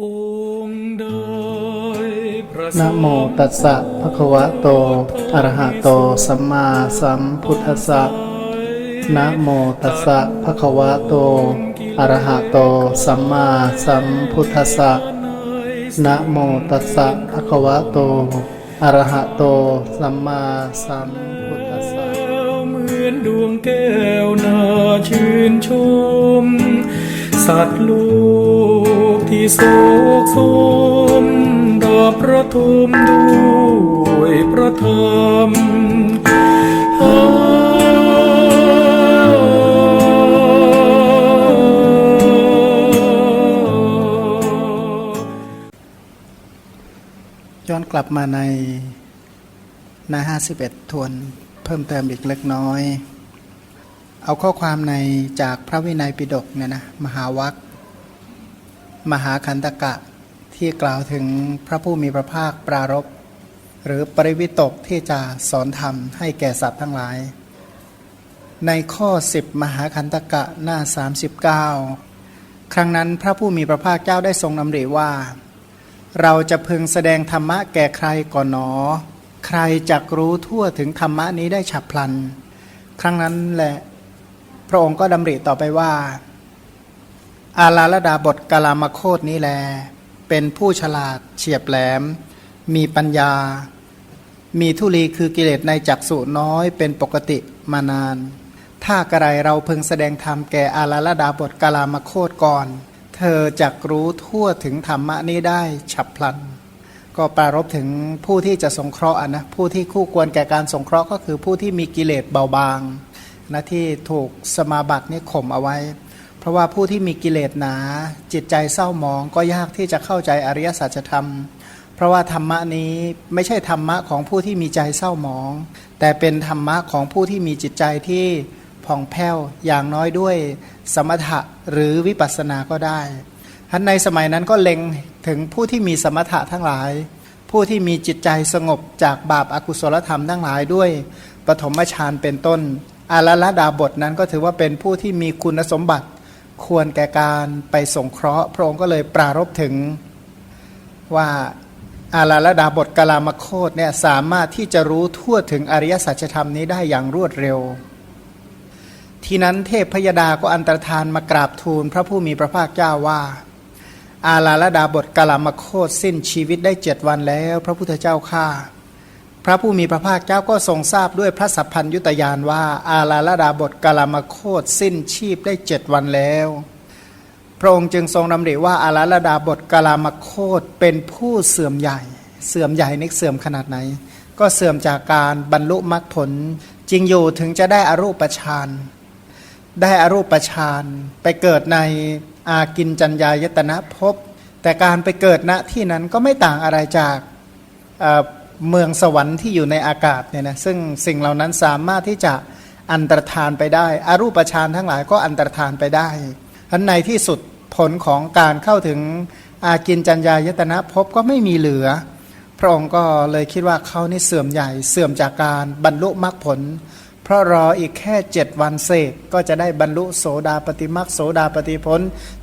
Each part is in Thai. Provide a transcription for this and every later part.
องค์ใดพระนะโมตัสสะภะคะวะโต อะระหะโต สัมมาสัมพุทธัสสะ นะโมตัสสะภะคะวะโต อะระหะโต สัมมาสัมพุทธัสสะ นะโมตัสสะภะคะวะโต อะระหะโต สัมมาสัมพุทธัสสะ เหมือนดวงแก้วน่าชื่นชม สัตว์ลูกที่โศกโศมดาบประทุมด้วยประธรรมย้อนกลับมาในหน้าห้าสิบเอ็ดทวน เพิ่มเติมอีกเล็กน้อย เอาข้อความในจากพระวินัยปิฎกเนี่ยนะมหาวัคมหาคันตกะที่กล่าวถึงพระผู้มีพระภาคปรารภหรือปริวิตกที่จะสอนธรรมให้แก่สัตว์ทั้งหลาย ในข้อ 10 มหาคันตกะหน้า 39 ครั้งนั้นพระผู้มีพระภาคเจ้าได้ทรงนำเรว่า เราจะพึงแสดงธรรมะแก่ใครก่อนหนอ ใครจักรู้ทั่วถึงธรรมะนี้ได้ฉับพลัน ครั้งนั้นแหละ พระองค์ก็ดำริต่อไปว่า อาลาลดาบทกาลามโคตนี้แล เป็นผู้ฉลาดเฉียบแหลม มีปัญญา มีทุลีคือกิเลสในจักสุน้อยเป็นปกติมานาน ถ้ากระไรเราพึงแสดงธรรมแก่อาลาลดาบทกาลามโคตก่อน เธอจักรู้ทั่วถึงธรรมะนี้ได้ฉับพลันก็ปรารบถึงผู้ที่จะสงเคราะห์นะผู้ที่คู่ควรแก่การสงเคราะห์ก็คือผู้ที่มีกิเลสเบาบาง นะที่ถูกสมาบัตินี่ข่มเอาไว้ เพราะว่าผู้ที่มีกิเลสหนา จิตใจเศร้าหมองก็ยากที่จะเข้าใจอริยสัจธรรม เพราะว่าธรรมะนี้ไม่ใช่ธรรมะของผู้ที่มีใจเศร้าหมอง แต่เป็นธรรมะของผู้ที่มีจิตใจที่ผ่องแผ้วอย่างน้อยด้วยสมถะหรือวิปัสสนาก็ได้ท่านในสมัยนั้นก็เล็งถึงผู้ที่มีสมถะทั้งหลาย ผู้ที่มีจิตใจสงบจากบาปอากุศลธรรมทั้งหลายด้วยปฐมฌานเป็นต้น อาลละดาบทนั้นก็ถือว่าเป็นผู้ที่มีคุณสมบัติควรแก่การไปสงเคราะห์ พระองค์ก็เลยปรารบถึงว่าอาลาลดาบทกลามโคตเนี่ยสามารถที่จะรู้ทั่วถึงอริยสัจธรรมนี้ได้อย่างรวดเร็ว ทีนั้นเทพพยดาก็อันตรธานมากราบทูลพระผู้มีพระภาคเจ้าว่า อาลาลดาบทกลามโคตสิ้นชีวิตได้เจ็ดวันแล้ว พระพุทธเจ้าข้า พระผู้มีพระภาคเจ้าก็ทรงทราบด้วยพระสัพพัญยุตยานว่า อาลาลดาบทกาลามโคตสิ้นชีพได้เจ็ดวันแล้ว พระองค์จึงทรงดำริว่าอาลาลดาบทกาลามโคตเป็นผู้เสื่อมใหญ่ เสื่อมใหญ่นี่เสื่อมขนาดไหน ก็เสื่อมจากการบรรลุมรรคผลจริงอยู่ถึงจะได้อรูปฌานได้อรูปฌานไปเกิดในอากินจัญญายตนะภพแต่การไปเกิดณที่นั้นก็ไม่ต่างอะไรจาก เมืองสวรรค์ที่อยู่ในอากาศเนี่ยนะซึ่งสิ่งเหล่านั้นสามารถที่จะอันตรธานไปได้อรูปฌานทั้งหลายก็อันตรธานไปได้ทันในที่สุดผลของการเข้าถึงอากินจัญญายตนะภพก็ไม่มีเหลือ พระองค์ก็เลยคิดว่าเขานี่เสื่อมใหญ่เสื่อมจากการบรรลุมรรคผล เพราะรออีกแค่เจ็ดวันเศษก็จะได้บรรลุโสดาปฏิมรรคโสดาปฏิผล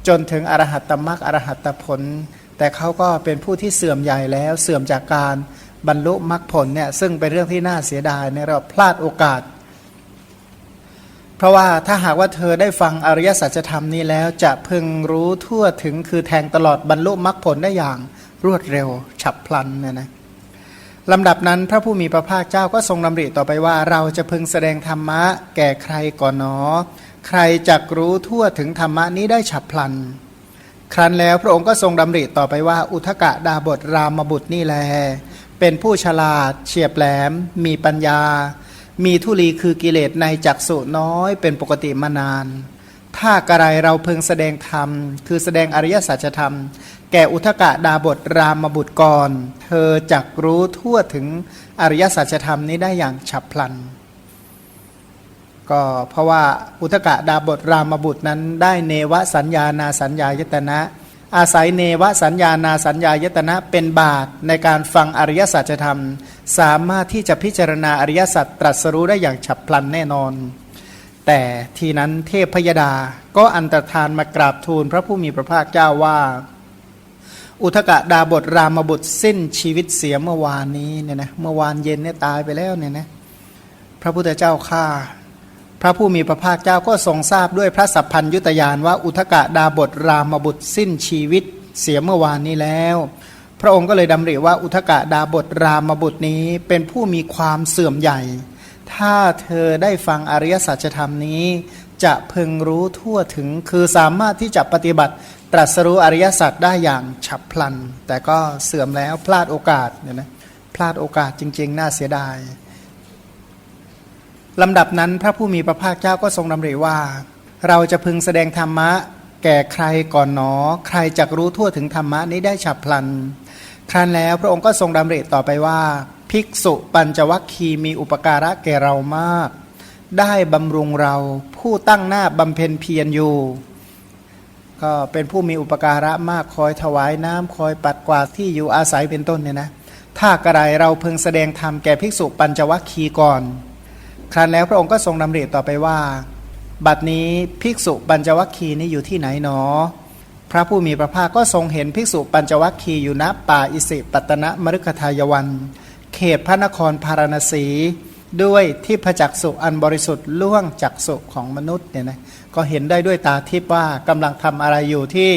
จนถึงอรหัตตมรรคอรหัตตผล แต่เขาก็เป็นผู้ที่เสื่อมใหญ่แล้วเสื่อมจากการ บรรลุมรรคผลเนี่ยซึ่งเป็นเรื่องที่น่าเสียดายในเราพลาดโอกาส เพราะว่าถ้าหากว่าเธอได้ฟังอริยสัจธรรมนี้แล้วจะพึงรู้ทั่วถึงคือแทงตลอดบรรลุมรรคผลได้อย่างรวดเร็ว ฉับพลันเนี่ยนะลำดับนั้นพระผู้มีพระภาคเจ้าก็ทรงดำริต่อไปว่า เราจะพึงแสดงธรรมะแก่ใครก่อนหนอ ใครจักรู้ทั่วถึงธรรมะนี้ได้ฉับพลัน ครั้นแล้วพระองค์ก็ทรงดำริต่อไปว่า อุทกะดาบทรามบุตรนี่แล เป็นผู้ฉลาด เฉียบแหลม มีปัญญา มีทุลีคือกิเลสในจักสุน้อยเป็นปกติมานาน ถ้ากระไรเราเพึงแสดงธรรม คือแสดงอริยสัจธรรม แก่อุทกะดาบทรามบุตรก่อนเธอจักรู้ทั่วถึงอริยสัจธรรมนี้ได้อย่างฉับพลัน ก็เพราะว่าอุทกะดาบทรามบุตรนั้นได้เนวสัญญานาสัญญายตนะ อาศัยเนวสัญญานาสัญญายตนะเป็นบาตรในการฟังอริยสัจธรรม สามารถที่จะพิจารณาอริยสัจตรัสรู้ได้อย่างฉับพลันแน่นอน แต่ทีนั้นเทพพยดาก็อันตรธานมากราบทูลพระผู้มีพระภาคเจ้าว่า อุทกดาบทรามบุตรสิ้นชีวิตเสียเมื่อวานนี้เนี่ยนะเมื่อวานเย็นเนี่ยตายไปแล้วเนี่ยนะพระพุทธเจ้าข้า พระผู้มีพระภาคเจ้าก็ทรงทราบด้วยพระสัพพัญยุตยานว่าอุทกดาบทรามบุตรสิ้นชีวิตเสียเมื่อวานนี้แล้ว พระองค์ก็เลยดำริว่าอุทกดาบทรามบุตรนี้เป็นผู้มีความเสื่อมใหญ่ ถ้าเธอได้ฟังอริยสัจธรรมนี้ จะพึงรู้ทั่วถึงคือสามารถที่จะปฏิบัติตรัสรู้อริยสัจได้อย่างฉับพลัน แต่ก็เสื่อมแล้วพลาดโอกาสเนี่ยนะพลาดโอกาสจริง ๆ น่าเสียดาย ลำดับนั้นพระผู้มีพระภาคเจ้าก็ทรงดำริว่า เราจะพึงแสดงธรรมะ แก่ใครก่อนหนอ ใครจักรู้ทั่วถึงธรรมะนี้ได้ฉับพลัน ครั้นแล้วพระองค์ก็ทรงดำริต่อไปว่า ภิกษุปัญจวัคคีมีอุปการะแก่เรามาก ได้บำรุงเราผู้ตั้งหน้าบำเพ็ญเพียรอยู่ ก็เป็นผู้มีอุปการะมากคอยถวายน้ำคอยปัดกวาดที่อยู่อาศัยเป็นต้นเนี่ยนะถ้ากระไรเราพึงแสดงธรรมแก่ภิกษุปัญจวัคคีก่อน ครั้นแล้วพระองค์ก็ทรงดำริต่อไปว่า บัดนี้ภิกษุปัญจวัคคีย์นี้อยู่ที่ไหนหนอ พระผู้มีพระภาคก็ทรงเห็นภิกษุปัญจวัคคีย์อยู่ณป่าอิสิปตนะมฤคทายวัน เขตพระนครพาราณสี ด้วยที่พจักสุอันบริสุทธิ์ล่วงจักสุของมนุษย์เนี่ยนะก็เห็นได้ด้วยตาทิพย์ว่ากำลังทำอะไรอยู่ที่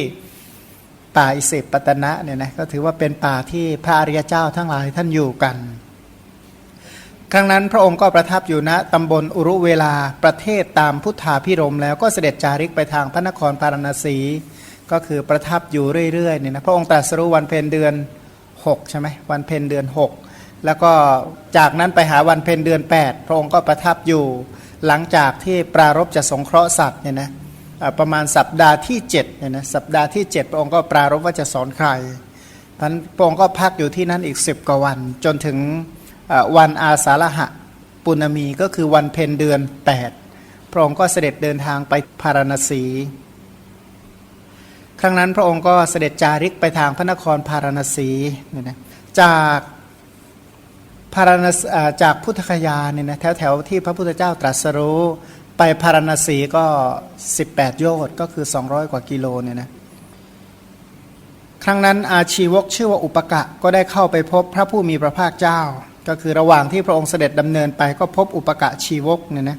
ป่าอิสิปตนะเนี่ยนะก็ถือว่าเป็นป่าที่พระอริยเจ้าทั้งหลายท่านอยู่กัน ครั้งนั้นพระองค์ก็ประทับอยู่ณตำบลอุรุเวลาประเทศตามพุทธาพิรมแล้วก็เสด็จจาริกไปทางพระนครพารณสี ก็คือประทับอยู่เรื่อยๆเนี่ยนะพระองค์ตรัสรู้วันเพ็ญเดือน6ใช่ไหมวันเพ็ญเดือน 6 แล้วก็จากนั้นไปหาวันเพ็ญเดือน 8 พระองค์ก็ประทับอยู่หลังจากที่ปรารบจะสงเคราะห์สัตว์เนี่ยนะประมาณสัปดาห์ที่7เนี่ยนะสัปดาห์ที่ 7 พระองค์ก็ปรารบว่าจะสอนใครพันพระองค์ก็พักอยู่ที่นั่นอีก 10 กว่าวันจนถึง วันอาสาฬหะปุณมีก็คือวันเพ็ญเดือน 8 พระองค์ก็เสด็จเดินทางไปพารณสี ครั้งนั้นพระองค์ก็เสด็จจาริกไปทางพระนครพารณสีเนี่ยนะจากพารณสจากพุทธคยาเนี่ยนะแถวแถวที่พระพุทธเจ้าตรัสรู้ไปพารณสีก็ 18 โยชน์ก็คือ 200 กว่ากิโลเนี่ยนะครั้งนั้นอาชีวกชื่อว่าอุปกะก็ได้เข้าไปพบพระผู้มีพระภาคเจ้า ก็คือระหว่างที่พระองค์เสด็จดำเนินไปก็พบอุปกะชีวกเนี่ยนะ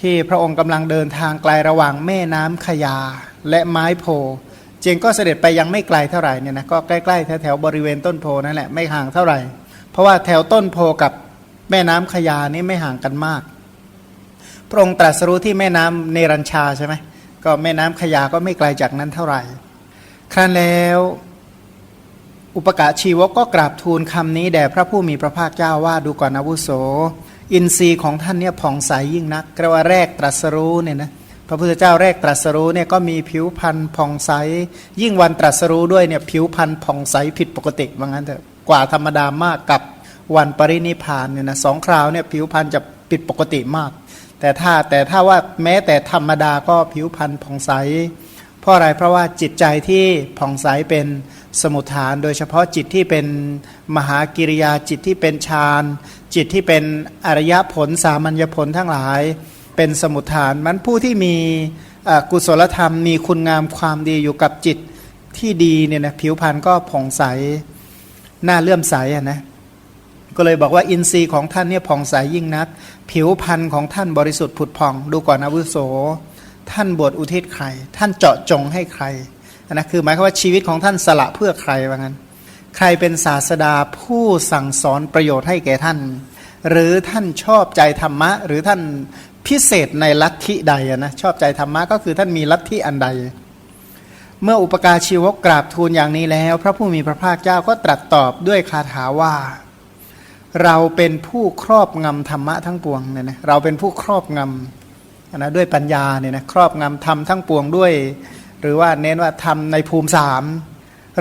ที่พระองค์กำลังเดินทางไกลระหว่างแม่น้ำขยาและไม้โพเจงก็เสด็จไปยังไม่ไกลเท่าไหร่เนี่ยนะก็ใกล้ๆแถวๆบริเวณต้นโพนั่นแหละไม่ห่างเท่าไหร่ เพราะว่าแถวต้นโพกับแม่น้ำขยานี่ไม่ห่างกันมาก พระองค์ตรัสรู้ที่แม่น้ำเนรัญชาใช่ไหมก็แม่น้ำขยาก็ไม่ไกลจากนั้นเท่าไหร่ ครั้นแล้ว อุปกะชีวกก็กราบทูลคำนี้แด่พระผู้มีพระภาคเจ้าว่าดูก่อนอาวุโส อินทรีย์ของท่านเนี่ยผ่องใสยิ่งนักกระว่าแรกตรัสรู้เนี่ยนะพระพุทธเจ้าแรกตรัสรู้เนี่ยก็มีผิวพรรณผ่องใส ยิ่งวันตรัสรู้ด้วยเนี่ยผิวพรรณผ่องใสผิดปกติว่างั้นเถอะกว่าธรรมดามากกับวันปรินิพานเนี่ยนะสองคราวเนี่ยผิวพรรณจะผิดปกติมาก แต่ถ้าแต่ถ้าว่าแม้แต่ธรรมดาก็ผิวพรรณผ่องใสเพราะอะไรเพราะว่าจิตใจที่ผ่องใสเป็น สมุทฐาน โดยเฉพาะจิตที่เป็นมหากิริยาจิตที่เป็นฌานจิตที่เป็นอริยผลสามัญญผลทั้งหลาย เป็นสมุทฐานมันผู้ที่มีกุศลธรรมมีคุณงามความดีอยู่กับจิตที่ดีเนี่ยนะผิวพรรณก็ผ่องใสหน้าเลื่อมใสอะนะก็เลยบอกว่าอินทรีย์ของท่านเนี่ยผ่องใสยิ่งนัก ผิวพรรณของท่านบริสุทธิ์ผุดผ่อง ดูก่อนอาวุโส ท่านบวชอุทิศใคร ท่านเจาะจงให้ใคร นนะคือหมายความว่าชีวิตของท่านสละเพื่อใครว่างั้น ใครเป็นศาสดาผู้สั่งสอนประโยชน์ให้แก่ท่าน หรือท่านชอบใจธรรมะ หรือท่านพิเศษในลัทธิใดนะชอบใจธรรมะก็คือท่านมีลัทธิอันใด เมื่ออุปการชีวกกราบทูลอย่างนี้แล้ว พระผู้มีพระภาคเจ้าก็ตรัสตอบด้วยคาถาว่า เราเป็นผู้ครอบงำธรรมะทั้งปวงเนี่ยนะเราเป็นผู้ครอบงำนะด้วยปัญญาเนี่ยนะครอบงำธรรมทั้งปวงด้วย หรือว่าเน้นว่าธรรมในภูมิสาม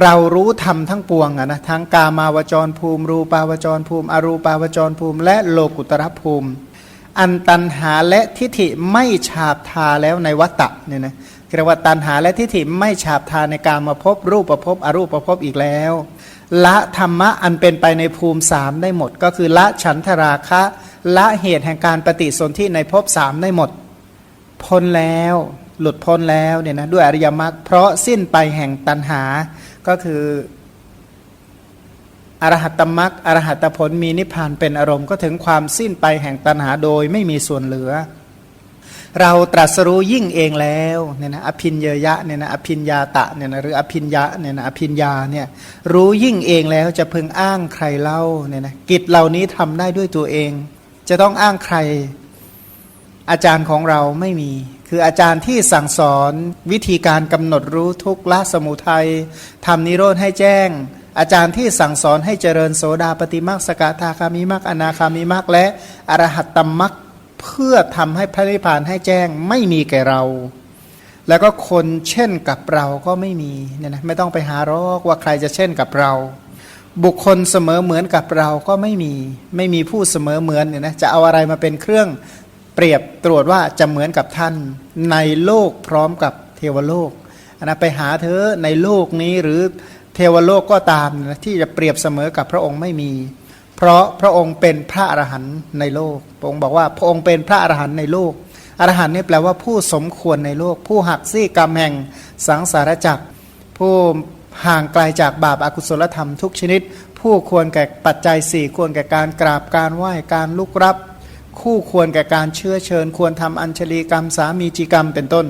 เรารู้ธรรมทั้งปวงอะนะทั้งกามาวจรภูมิ รูปาวจรภูมิ อรูปาวจรภูมิ และโลกุตรภูมิ อันตันหาและทิฏฐิไม่ฉาบทาแล้วในวัตตะเนี่ยนะเรียกว่าตันหาและทิฏฐิไม่ฉาบทาในการมาพบรูปประพบอรูปประพบอีกแล้ว ละธรรมะอันเป็นไปในภูมิสามได้หมด ก็คือละฉันทราคะ ละเหตุแห่งการปฏิสนธิในภพสามได้หมดพ้นแล้ว หลุดพ้นแล้วเนี่ยนะด้วยอริยมรรคเพราะสิ้นไปแห่งตันหาก็คืออรหัตตมรักอรหัตผลมีนิพพานเป็นอารมณ์ก็ถึงความสิ้นไปแห่งตัณหาโดยไม่มีส่วนเหลือ เราตรัสรู้ยิ่งเองแล้วเนี่ยนะอภินเยยะเนี่ยนะอภินยาตะเนี่ยนะหรืออภินยะเนี่ยนะอภินยาเนี่ยรู้ยิ่งเองแล้วจะพึงอ้างใครเล่าเนี่ยนะกิจเหล่านี้ทำได้ด้วยตัวเอง จะต้องอ้างใครอาจารย์ของเราไม่มี คืออาจารย์ที่สั่งสอนวิธีการกำหนดรู้ทุกละสมุทัยทำนิโรธให้แจ้ง อาจารย์ที่สั่งสอนให้เจริญโสดาปฏิมักสกทาคามิมักอนาคามิมักและอรหัตตมักเพื่อทำให้พระนิพพานให้แจ้งไม่มีแก่เรา แล้วก็คนเช่นกับเราก็ไม่มีเนี่ยนะไม่ต้องไปหารอกว่าใครจะเช่นกับเรา บุคคลเสมอเหมือนกับเราก็ไม่มี ไม่มีผู้เสมอเหมือนเนี่ยนะจะเอาอะไรมาเป็นเครื่อง เปรียบตรวจว่าจะเหมือนกับท่านในโลกพร้อมกับเทวโลกนะไปหาเธอในโลกนี้หรือเทวโลกก็ตามนะที่จะเปรียบเสมอกับพระองค์ไม่มี เพราะพระองค์เป็นพระอรหันต์ในโลกพระองค์บอกว่าพระองค์เป็นพระอรหันต์ในโลกอรหันต์นี่แปลว่าผู้สมควรในโลก ผู้หักซี่กรรมแห่งสังสารจักร ผู้ห่างไกลจากบาปอากุศลธรรมทุกชนิด ผู้ควรแก่ปัจจัยสี่ควรแก่การกราบการไหว้การลุกรับ คู่ควรแก่การเชื้อเชิญ ควรทำอัญชลีกรรมสามีจีกรรมเป็นต้น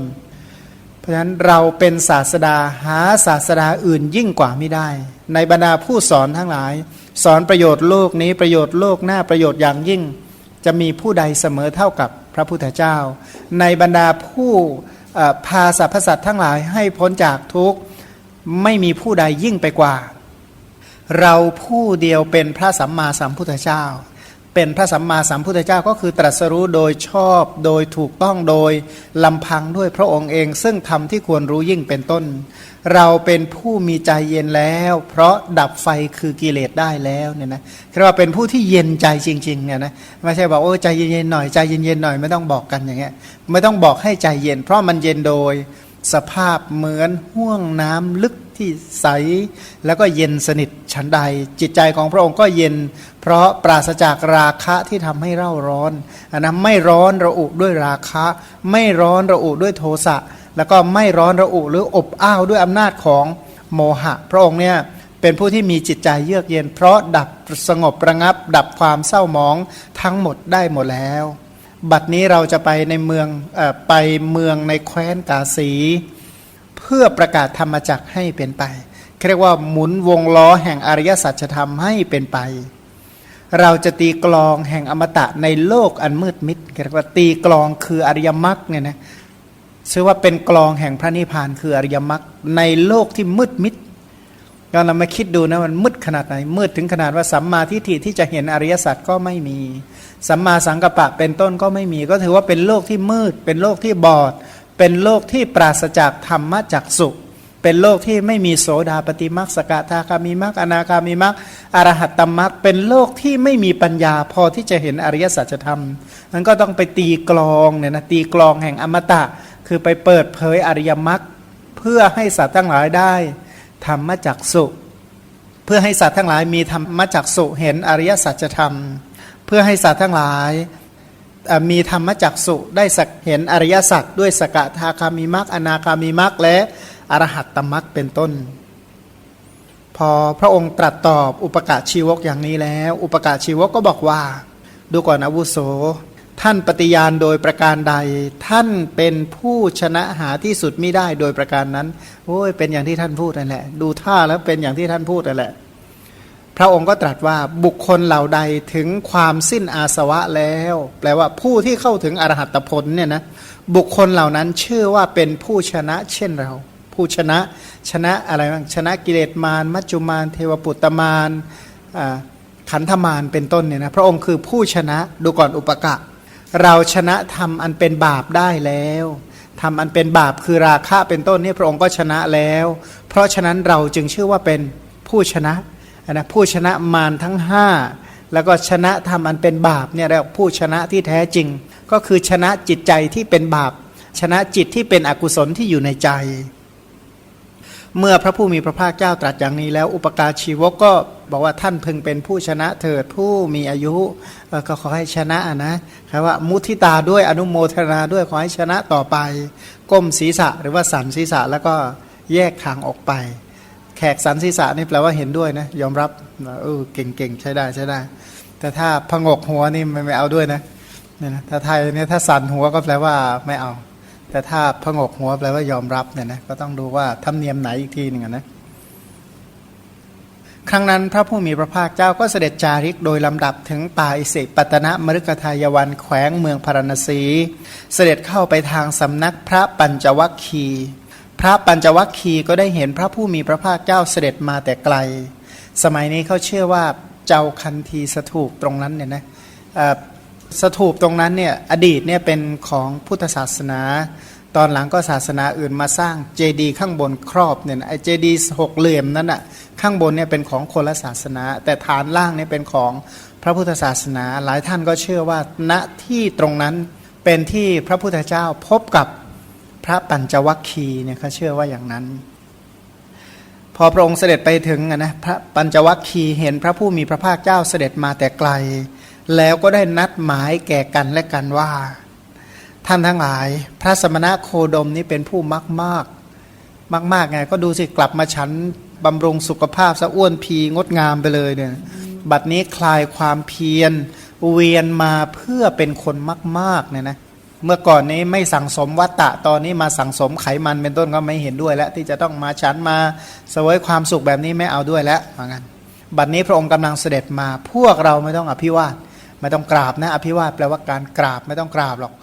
เพราะฉะนั้นเราเป็นศาสดาหาศาสดาอื่นยิ่งกว่าไม่ได้ ในบรรดาผู้สอนทั้งหลาย สอนประโยชน์โลกนี้ประโยชน์โลกหน้าประโยชน์อย่างยิ่ง จะมีผู้ใดเสมอเท่ากับพระพุทธเจ้า ในบรรดาผู้พาสรรพสัตว์ทั้งหลายให้พ้นจากทุกข์ไม่มีผู้ใดยิ่งไปกว่า เราผู้เดียวเป็นพระสัมมาสัมพุทธเจ้า เป็นพระสัมมาสัมพุทธเจ้าก็คือตรัสรู้โดยชอบโดยถูกต้องโดยลำพังด้วยพระองค์เอง ซึ่งทำที่ควรรู้ยิ่งเป็นต้น เราเป็นผู้มีใจเย็นแล้ว เพราะดับไฟคือกิเลสได้แล้วเนี่ยนะเรียกว่าเป็นผู้ที่เย็นใจจริงๆเนี่ยนะไม่ใช่บอกโอ้ใจเย็นๆหน่อยใจเย็นๆหน่อยไม่ต้องบอกกันอย่างเงี้ยไม่ต้องบอกให้ใจเย็น เพราะมันเย็นโดยสภาพเหมือนห่วงน้ำลึก ที่ใสแล้วก็เย็นสนิทฉันใด จิตใจของพระองค์ก็เย็น เพราะปราศจากราคะที่ทำให้เร่าร้อนอันนั้นไม่ร้อนระอุด้วยราคะ ไม่ร้อนระอุด้วยโทสะแล้วก็ไม่ร้อนระอุหรืออบอ้าวด้วยอำนาจของโมหะ พระองค์เนี่ยเป็นผู้ที่มีจิตใจเยือกเย็น เพราะดับสงบระงับ ดับความเศร้าหมองทั้งหมดได้หมดแล้ว บัดนี้เราจะไปในเมืองเออไปเมืองในแคว้นกาสี เพื่อประกาศธรรมจักให้เป็นไปเรียกว่าหมุนวงล้อแห่งอริยสัจธรรมให้เป็นไป เราจะตีกลองแห่งอมตะในโลกอันมืดมิดเรียกว่าตีกลองคืออริยมรรคเนี่ยนะชื่อว่าเป็นกลองแห่งพระนิพพานคืออริยมรรคในโลกที่มืดมิดก็เรามาคิดดูนะมันมืดขนาดไหนมืดถึงขนาดว่าสัมมาทิฏฐิที่จะเห็นอริยสัจก็ไม่มี สัมมาสังกัปปะเป็นต้นก็ไม่มี ก็ถือว่าเป็นโลกที่มืด เป็นโลกที่บอด เป็นโลกที่ปราศจากธรรมะจักสุเป็นโลกที่ไม่มีโสดาปฏิมักสกทาคามิมักอนาคามิมักอรหัตตมักเป็นโลกที่ไม่มีปัญญาพอที่จะเห็นอริยสัจธรรมนั้นก็ต้องไปตีกลองเนี่ยนะตีกลองแห่งอมตะ คือไปเปิดเผยอริยมรรคเพื่อให้สัตว์ทั้งหลายได้ ธรรมจักสุเพื่อให้สัตว์ทั้งหลายมีธรรมจักสุเห็นอริยสัจธรรม เพื่อให้สัตว์ทั้งหลาย มีธรรมจักสุได้สักเห็นอริยสัจด้วยสกทาคามิมักอนาคามิมักและอรหัตตมักเป็นต้น พอพระองค์ตรัสตอบอุปกาชีวกอย่างนี้แล้ว อุปกาชีวกก็บอกว่า ดูก่อนอาวุโส ท่านปฏิญาณโดยประการใด ท่านเป็นผู้ชนะหาที่สุดไม่ได้โดยประการนั้นโอ้ยเป็นอย่างที่ท่านพูดนั่นแหละดูท่าแล้วเป็นอย่างที่ท่านพูดนั่นแหละ พระองค์ก็ตรัสว่าบุคคลเหล่าใดถึงความสิ้นอาสวะแล้ว แปลว่าผู้ที่เข้าถึงอรหัตผลเนี่ยนะบุคคลเหล่านั้นชื่อว่าเป็นผู้ชนะเช่นเรา ผู้ชนะชนะอะไรบ้างชนะกิเลสมารมัจจุมารเทวปุตตมารขันธมารเป็นต้นเนี่ยนะพระองค์คือผู้ชนะดูก่อนอุปกะ เราชนะทำอันเป็นบาปได้แล้วทำอันเป็นบาปคือราคะเป็นต้นนี่พระองค์ก็ชนะแล้ว เพราะฉะนั้นเราจึงชื่อว่าเป็นผู้ชนะ นะผู้ชนะมารทั้งห้าแล้วก็ชนะทำอันเป็นบาปเนี่ยเรียกว่าผู้ชนะที่แท้จริง ก็คือชนะจิตใจที่เป็นบาป ชนะจิตที่เป็นอกุศลที่อยู่ในใจ เมื่อพระผู้มีพระภาคเจ้าตรัสอย่างนี้แล้วอุปการชีวกก็บอกว่าท่านพึงเป็นผู้ชนะเถิดผู้มีอายุก็ขอให้ชนะนะครับว่ามุทิตาด้วยอนุโมทนาด้วยขอให้ชนะต่อไป ก้มศีรษะหรือว่าสันศีรษะแล้วก็แยกทางออกไป กสันศีษะนี่แปลว่าเห็นด้วยนะยอมรับเออเก่งเก่งใช้ได้ใช้ได้ แต่ถ้าพงกหัวนี่ไม่ไม่เอาด้วยนะเนี่ยนะถ้าไทยเนี่ยถ้าสันหัวก็แปลว่าไม่เอา แต่ถ้าพงกหัวแปลว่ายอมรับเนี่ยนะก็ต้องดูว่าทำเนียมไหนอีกทีหนึ่งนะครั้งนั้นพระผู้มีพระภาคเจ้าก็เสด็จจาริกโดยลำดับถึงป่าอิสิปตนะมฤคทายวันแขวงเมืองพารณสี เสด็จเข้าไปทางสำนักพระปัญจวัคคีย์ ระปัญจวัคคีย์ก็ได้เห็นพระผู้มีพระภาคเจ้าเสด็จมาแต่ไกล สมัยนี้เขาเชื่อว่าเจ้าคันทีสถูปตรงนั้นเนี่ยนะสถูปตรงนั้นเนี่ยอดีตเนี่ยเป็นของพุทธศาสนา ตอนหลังก็ศาสนาอื่นมาสร้างเจดีย์ข้างบนครอบเนี่ยไอเจดีย์หกเหลี่ยมนั้นอะข้างบนเนี่ยเป็นของคนละศาสนา แต่ฐานล่างเนี่ยเป็นของพระพุทธศาสนา หลายท่านก็เชื่อว่าณที่ตรงนั้นเป็นที่พระพุทธเจ้าพบกับ พระปัญจวัคคีย์เนี่ยเขาเชื่อว่าอย่างนั้น พอพระองค์เสด็จไปถึงนะพระปัญจวัคคีย์เห็นพระผู้มีพระภาคเจ้าเสด็จมาแต่ไกล แล้วก็ได้นัดหมายแก่กันและกันว่า ท่านทั้งหลาย พระสมณะโคดมนี้เป็นผู้มากมากมากมากไงก็ดูสิกลับมาฉันบำรุงสุขภาพสะอ้วนพีงดงามไปเลยเนี่ยบัดนี้คลายความเพียรเวียนมาเพื่อเป็นคนมากๆเนี่ยนะ เมื่อก่อนนี้ไม่สั่งสมวัตตะตอนนี้มาสั่งสมไขมันเป็นต้นก็ไม่เห็นด้วยแล้ว ที่จะต้องมาฉันมาเสวยความสุขแบบนี้ไม่เอาด้วยแล้วว่างั้นบัดนี้พระองค์กำลังเสด็จมา พวกเราไม่ต้องอภิวาทไม่ต้องกราบนะ อภิวาทแปลว่าการกราบไม่ต้องกราบหรอก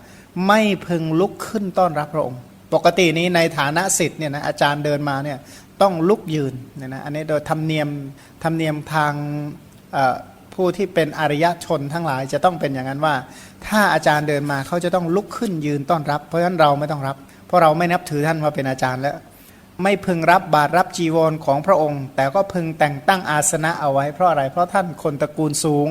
ไม่พึงลุกขึ้นต้อนรับพระองค์ ปกตินี้ในฐานะสิทธิ์เนี่ยนะอาจารย์เดินมาเนี่ยต้องลุกยืนเนี่ยนะอันนี้โดยธรรมเนียมธรรมเนียมทางเอ่อ ผู้ที่เป็นอริยชนทั้งหลายจะต้องเป็นอย่างนั้นว่า ถ้าอาจารย์เดินมาเขาจะต้องลุกขึ้นยืนต้อนรับ เพราะฉะนั้นเราไม่ต้องรับ เพราะเราไม่นับถือท่านว่าเป็นอาจารย์แล้ว ไม่พึงรับบาตรรับจีวรของพระองค์ แต่ก็พึงแต่งตั้งอาสนะเอาไว้เพราะอะไรเพราะท่านคนตระกูลสูง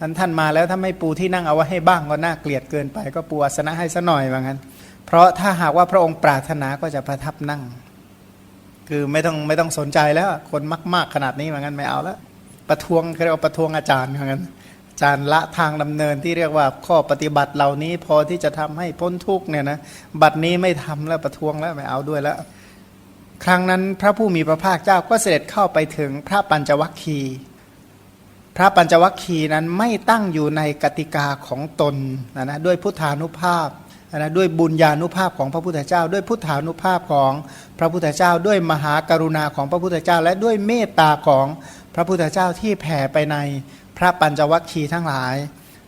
นั้นท่านมาแล้วถ้าไม่ปูที่นั่งเอาไว้ให้บ้างก็น่าเกลียดเกินไป ก็ปูอาสนะให้ซะหน่อยว่างั้น เพราะถ้าหากว่าพระองค์ปรารถนาก็จะประทับนั่ง คือไม่ต้องไม่ต้องสนใจแล้วคนมาก ๆขนาดนี้ว่างั้นไม่เอาแล้ว ประท้วงเขาเรียกว่าประท้วงอาจารย์ว่างั้นอาจารย์ละทางดำเนินที่เรียกว่าข้อปฏิบัติเหล่านี้พอที่จะทำให้พ้นทุกข์เนี่ยนะบัดนี้ไม่ทำแล้วประท้วงแล้วไม่เอาด้วยแล้ว ครั้งนั้นพระผู้มีพระภาคเจ้าก็เสด็จเข้าไปถึงพระปัญจวัคคีย์พระปัญจวัคคีย์นั้นไม่ตั้งอยู่ในกติกาของตนนะนะด้วยพุทธานุภาพนะด้วยบุญญาณุภาพของพระพุทธเจ้า ด้วยพุทธานุภาพของพระพุทธเจ้า ด้วยมหากรุณาของพระพุทธเจ้า และด้วยเมตตาของ พระพุทธเจ้าที่แผ่ไปในพระปัญจวัคคีย์ทั้งหลาย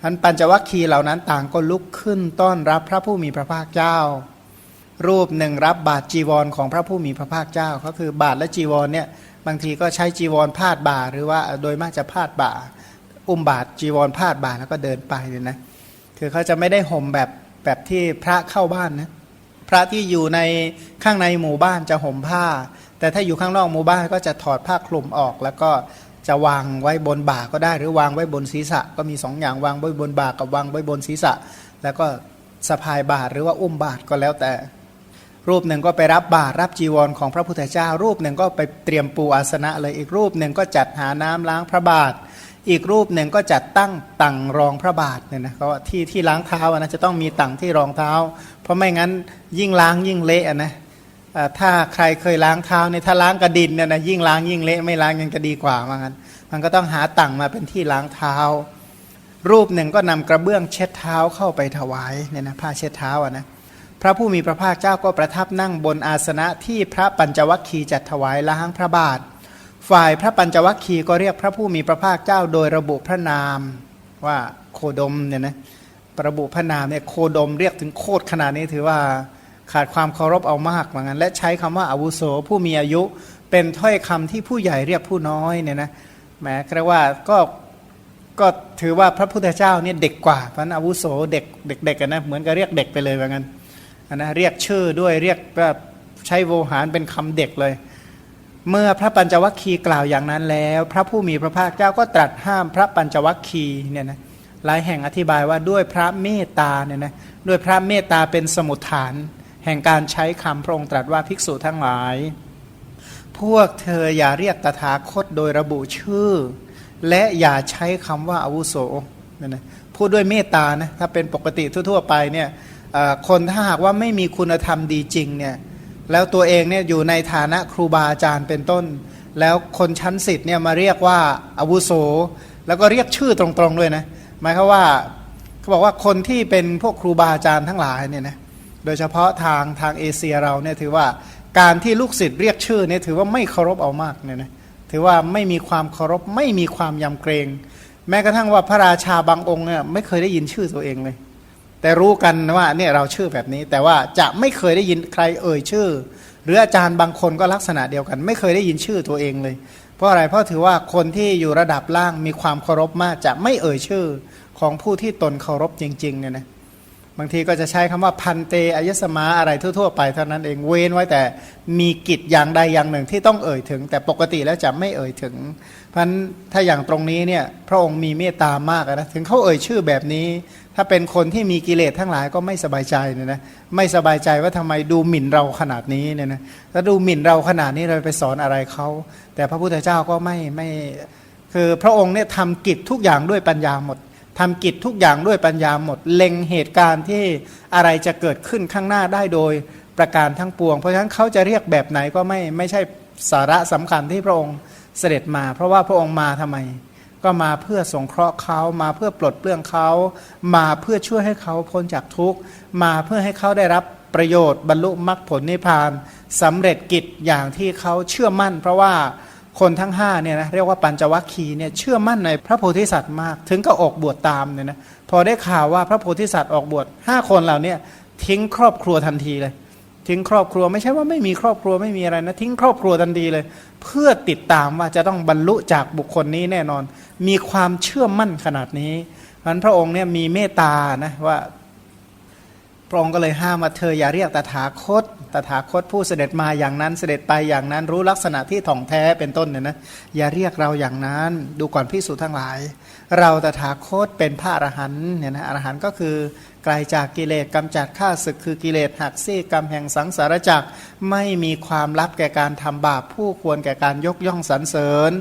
อันปัญจวัคคีย์เหล่านั้นต่างก็ลุกขึ้นต้อนรับพระผู้มีพระภาคเจ้า รูปหนึ่งรับบาทจีวรของพระผู้มีพระภาคเจ้า ก็คือบาทและจีวรเนี่ยบางทีก็ใช้จีวรพาดบ่าหรือว่าโดยมากจะพาดบ่า อุ้มบาทจีวรพาดบ่าแล้วก็เดินไปเนี่ยนะคือเขาจะไม่ได้ห่มแบบแบบที่พระเข้าบ้านนะพระที่อยู่ในข้างในหมู่บ้านจะห่มผ้า แต่ถ้าอยู่ข้างนอกหมู่บ้านก็จะถอดผ้าคลุมออก แล้วก็จะวางไว้บนบ่าก็ได้ หรือวางไว้บนศีรษะ ก็มีสองอย่างวางไว้บนบ่ากับวางไว้บนศีรษะ แล้วก็สะพายบาทหรือว่าอุ้มบาทก็แล้วแต่ รูปหนึ่งก็ไปรับบาตรรับจีวรของพระพุทธเจ้า รูปหนึ่งก็ไปเตรียมปูอาสนะเลยอีกรูปหนึ่งก็จัดหาน้ำล้างพระบาท อีกรูปหนึ่งก็จัดตั้งตังรองพระบาทเนี่ยนะก็ที่ที่ล้างเท้าอะนะจะต้องมีตังที่รองเท้า เพราะไม่งั้นยิ่งล้างยิ่งเละอะนะ ถ้าใครเคยล้างเท้าเนี่ยถ้าล้างกระดินเนี่ยนะยิ่งล้างยิ่งเละไม่ล้างยังจะดีกว่าว่างั้น มันก็ต้องหาตังมาเป็นที่ล้างเท้า รูปหนึ่งก็นำกระเบื้องเช็ดเท้าเข้าไปถวายเนี่ยนะผ้าเช็ดเท้าอะนะพระผู้มีพระภาคเจ้าก็ประทับนั่งบนอาสนะที่พระปัญจวัคคีย์จัดถวายล้างพระบาท ฝ่ายพระปัญจวัคคีย์ก็เรียกพระผู้มีพระภาคเจ้าโดยระบุพระนามว่าโคดมเนี่ยนะระบุพระนามเนี่ยโคดมเรียกถึงโคตรขนาดนี้ถือว่า ขาดความเคารพเอามากเหมือนกันและใช้คำว่าอาวุโสผู้มีอายุเป็นถ้อยคำที่ผู้ใหญ่เรียกผู้น้อยเนี่ยนะแหมเรียกว่าก็ก็ถือว่าพระพุทธเจ้าเนี่ยเด็กกว่าเพราะนั้นอาวุโสเด็กเด็กๆกันนะเหมือนกับเรียกเด็กไปเลยเหมือนกันนะเรียกชื่อด้วยเรียกแบบใช้โวหารเป็นคำเด็กเลย เมื่อพระปัญจวัคคีย์กล่าวอย่างนั้นแล้ว พระผู้มีพระภาคเจ้าก็ตรัสห้ามพระปัญจวัคคีย์เนี่ยนะหลายแห่งอธิบายว่าด้วยพระเมตตาเนี่ยนะด้วยพระเมตตาเป็นสมุทฐาน แห่งการใช้คำพระองค์ตรัสว่าภิกษุทั้งหลาย พวกเธออย่าเรียกตถาคตโดยระบุชื่อ และอย่าใช้คำว่าอาวุโสนี่ยนะพูดด้วยเมตตานะถ้าเป็นปกติทั่วๆไปเนี่ยคนถ้าหากว่าไม่มีคุณธรรมดีจริงเนี่ยแล้วตัวเองเนี่ยอยู่ในฐานะครูบาอาจารย์เป็นต้น แล้วคนชั้นสิทธิ์เนี่ยมาเรียกว่าอาวุโส แล้วก็เรียกชื่อตรงๆด้วยนะหมายความว่าเขาบอกว่าคนที่เป็นพวกครูบาอาจารย์ทั้งหลายเนี่ยนะ โดยเฉพาะทางทางเอเชียเราเนี่ยถือว่าการที่ลูกศิษย์เรียกชื่อเนี่ยถือว่าไม่เคารพเอามากเนี่ยนะถือว่าไม่มีความเคารพไม่มีความยำเกรง แม้กระทั่งว่าพระราชาบางองค์เนี่ยไม่เคยได้ยินชื่อตัวเองเลย แต่รู้กันว่าเนี่ยเราชื่อแบบนี้ แต่ว่าจะไม่เคยได้ยินใครเอ่ยชื่อ หรืออาจารย์บางคนก็ลักษณะเดียวกัน ไม่เคยได้ยินชื่อตัวเองเลย เพราะอะไรเพราะถือว่าคนที่อยู่ระดับล่างมีความเคารพมากจะไม่เอ่ยชื่อของผู้ที่ตนเคารพจริงๆเนี่ยนะ บางทีก็จะใช้คำว่าพันเตอายสมาอะไรทั่ว ๆ ไปเท่านั้นเองเว้นไว้แต่มีกิจอย่างใดอย่างหนึ่งที่ต้องเอ่ยถึง แต่ปกติแล้วจะไม่เอ่ยถึง เพราะฉะนั้นถ้าอย่างตรงนี้เนี่ยพระองค์มีเมตตามากนะถึงเขาเอ่ยชื่อแบบนี้ ถ้าเป็นคนที่มีกิเลสทั้งหลายก็ไม่สบายใจเนี่ยนะไม่สบายใจว่าทำไมดูหมิ่นเราขนาดนี้เนี่ยนะถ้าดูหมิ่นเราขนาดนี้เราไปสอนอะไรเขาแต่พระพุทธเจ้าก็ไม่ไม่คือพระองค์เนี่ยทำกิจทุกอย่างด้วยปัญญาหมด ทำกิจทุกอย่างด้วยปัญญาหมด เล็งเหตุการณ์ที่อะไรจะเกิดขึ้นข้างหน้าได้โดยประการทั้งปวง เพราะฉะนั้นเขาจะเรียกแบบไหนก็ไม่ไม่ใช่สาระสำคัญที่พระองค์เสด็จมา เพราะว่าพระองค์มาทำไม ก็มาเพื่อสงเคราะห์เขามาเพื่อปลดเปลื้องเขามาเพื่อช่วยให้เขาพ้นจากทุกข์มาเพื่อให้เขาได้รับประโยชน์บรรลุมรรคผลนิพพานสำเร็จกิจอย่างที่เขาเชื่อมั่น เพราะว่า คนทั้งห้าเนี่ยนะเรียกว่าปัญจวัคคีย์เนี่ยเชื่อมั่นในพระโพธิสัตว์มาก ถึงก็ออกบวชตามเนี่ยนะพอได้ข่าวว่าพระโพธิสัตว์ออกบวชห้าคนเหล่านี้ทิ้งครอบครัวทันทีเลย ทิ้งครอบครัวไม่ใช่ว่าไม่มีครอบครัวไม่มีอะไรนะทิ้งครอบครัวทันทีเลย เพื่อติดตามว่าจะต้องบรรลุจากบุคคลนี้แน่นอน มีความเชื่อมั่นขนาดนี้เพราะฉะนั้นพระองค์เนี่ยมีเมตตานะว่าพระองค์ก็เลยห้ามว่าเธออย่าเรียกตถาคต ตถาคตผู้เสด็จมาอย่างนั้นเสด็จไปอย่างนั้น รู้ลักษณะที่ถ่องแท้เป็นต้นเนี่ยนะอย่าเรียกเราอย่างนั้นดูก่อนพิสูจทั้งหลาย เราตถาคตเป็นพระอรหันต์เนี่ยนะอรหันต์ก็คือไกลจากกิเลสกำจัดข้าศึกคือกิเลสหักซี่กรรมแห่งสังสารจักรไม่มีความลับแก่การทำบาปผู้ควรแก่การยกย่องสรรเสริญ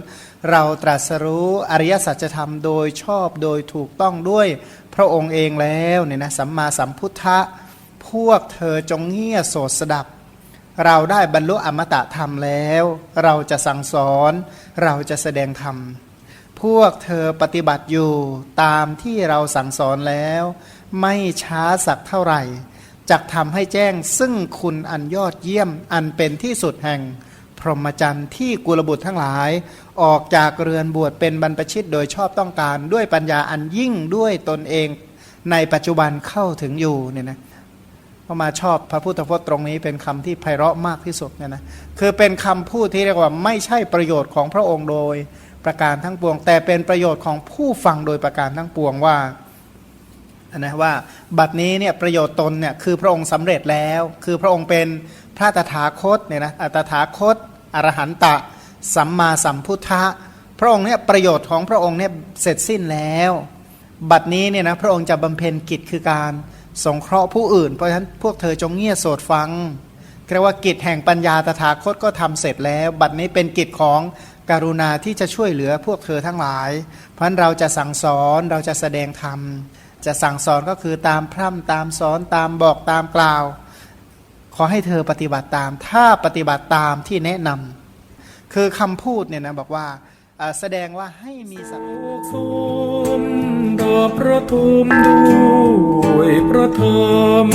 เราตรัสรู้อริยสัจธรรมโดยชอบโดยถูกต้องด้วยพระองค์เองแล้วเนี่ยนะสัมมาสัมพุทธะ พวกเธอจงเงี่ยโสดสดับ เราได้บรรลุอมตะธรรมแล้ว เราจะสั่งสอนเราจะแสดงธรรม พวกเธอปฏิบัติอยู่ตามที่เราสั่งสอนแล้ว ไม่ช้าสักเท่าไหร่จักทำให้แจ้งซึ่งคุณอันยอดเยี่ยมอันเป็นที่สุดแห่ง พรหมจรรย์ที่กุลบุตรทั้งหลาย ออกจากเรือนบวชเป็นบรรพชิตโดยชอบต้องการด้วยปัญญาอันยิ่งด้วยตนเอง ในปัจจุบันเข้าถึงอยู่เนี่ยนะ พอมาชอบพระพุทธพจน์ตรงนี้เป็นคำที่ไพเราะมากที่สุดเนี่ยนะคือเป็นคำพูดที่เรียกว่าไม่ใช่ประโยชน์ของพระองค์โดยประการทั้งปวง แต่เป็นประโยชน์ของผู้ฟังโดยประการทั้งปวงว่านนะว่าบัดนี้เนี่ยประโยชน์ตนเนี่ยคือพระองค์สำเร็จแล้ว คือพระองค์เป็นพระตถาคตเนี่ยนะอัตถาคตอรหันตะ สัมมาสัมพุทธะพระองค์เนี่ยประโยชน์ของพระองค์เนี่ยเสร็จสิ้นแล้ว บัดนี้เนี่ยนะพระองค์จะบำเพ็ญกิจคือการ สงเคราะห์ผู้อื่น เพราะฉะนั้นพวกเธอจงเงี่ยโสดฟังเรียกว่ากิจแห่งปัญญาตถาคตก็ทำเสร็จแล้ว บัดนี้เป็นกิจของการุณาที่จะช่วยเหลือพวกเธอทั้งหลาย เพราะฉะนั้นเราจะสั่งสอนเราจะแสดงธรรม จะสั่งสอนก็คือตามพร่ำตามสอนตามบอกตามกล่าว ขอให้เธอปฏิบัติตาม ถ้าปฏิบัติตามที่แนะนำคือคำพูดเนี่ยนะบอกว่า แสดงว่าให้มีสัตว์สมดอประทุมด้วยประเทิม